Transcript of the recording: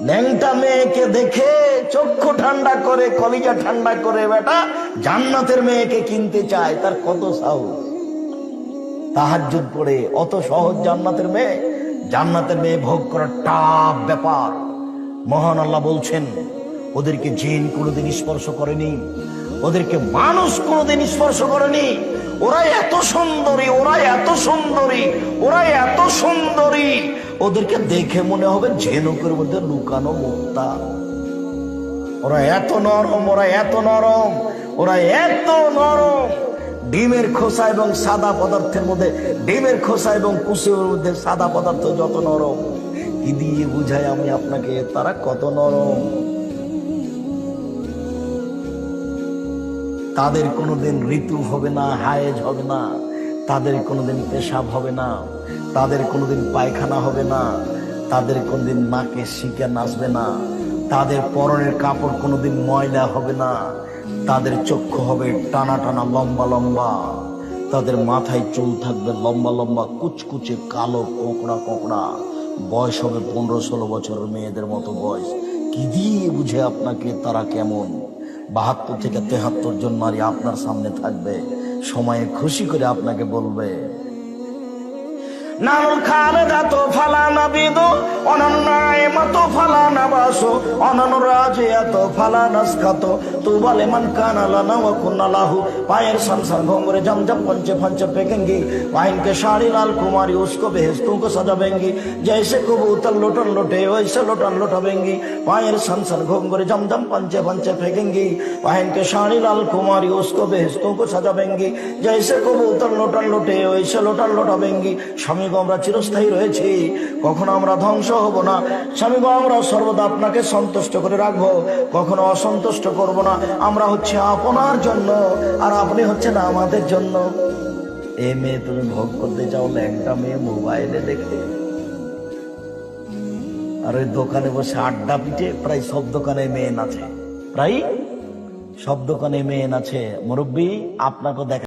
ন্যাংটা মেয়েকে দেখে চক্ষু ঠান্ডা করে, কলিজা ঠান্ডা করে, বেটা, জান্নাতের মেয়েকে কিনতে চায়, তার কত সাহস? তাহাজ্জুদ পড়ে, অত সহজ জান্নাতের মেয়ে? জান্নাতের মেয়ে ভোগ করার টাপ ব্যাপার। মহান আল্লাহ বলছেন, ওদেরকে জিন কোনোদিন স্পর্শ করেনি, ওদেরকে মানুষ কোনোদিন স্পর্শ করেনি। ওরা এত সুন্দরী, ওরা এত সুন্দরী, ওরা এত সুন্দরী। ওদেরকে দেখে মনে হবে ঝেনুকের মধ্যে লুকানো মুক্তা। ওরা এত নরম, ওরা এত নরম, ওরা এত নরম। ডিমের খোসা এবং সাদা পদার্থের মধ্যে, ডিমের খোসা এবং কুসের মধ্যে সাদা পদার্থ যত নরম। কি দিয়ে বুঝাই আমি আপনাকে, তারা কত নরম? তাদের কোনোদিন ঋতু হবে না, হায়েজ হবে না, তাদের কোনোদিন পেশাব হবে না, তাদের কোনোদিন পায়খানা হবে না, তাদের কোনোদিন নাকে শিকে নাচবে না, তাদের পরনের কাপড় কোনোদিন ময়লা হবে না, তাদের চক্ষু হবে টানা টানা লম্বা লম্বা, তাদের মাথায় চুল থাকবে লম্বা লম্বা কুচকুচে কালো কোকড়া কোকড়া, বয়স হবে পনেরো ষোলো বছরের মেয়েদের মতো বয়স। কি দিয়ে বুঝে আপনাকে তারা কেমন? বাহাত্তর থেকে তেহাত্তর জন নারী আপনার সামনে থাকবে। সময়ে খুশি করে আপনাকে বলবে নাম খালেদা তো ফালানা বিদু অনন্যায় মতো ফালানা বাসো অনন রাজে এত ফালানা স্কাত তু বলে মান কানা লানা ও কুন্না লাহু পায়ের সংসার ঘোমরে জমজম पंचे पंच फेंकेंगी वाइन के साड़ी लाल कुमारी उसको बेहस्तों को सजावेंगी जैसे कबूतर लोटन लोटे वैसे लोटन लोटावेंगी पायर संसार घोमरे जमजम पंचे पंचे फेंकेंगी वाइन के साड़ी लाल कुमारी उसको बेहस्तों को सजावेंगी जैसे कबूतर लोटन লোটে ওইসে লোটান লোটাবেঙ্গি স্বামী গো আমরা চিরস্থায়ী রয়েছি কখনো আমরা ধ্বংস হব না স্বামী গো আমরা সর্বদা আপনাকে সন্তুষ্ট করে রাখব। কখনো অসন্তুষ্ট করব না। আমরা হচ্ছে আপনার জন্য, আর আপনি হচ্ছেন আমাদের জন্য। এ মেয়ে তুমি ভোগ করতে চাও একটা মেয়ে মোবাইলে দেখে। আর ওই দোকানে বসে আড্ডা পিটে প্রায় সব দোকানে মেয়ে নাচে। প্রায় সব দোকানে মেয়ে নাচে। মুরব্বী আপনাকে দেখা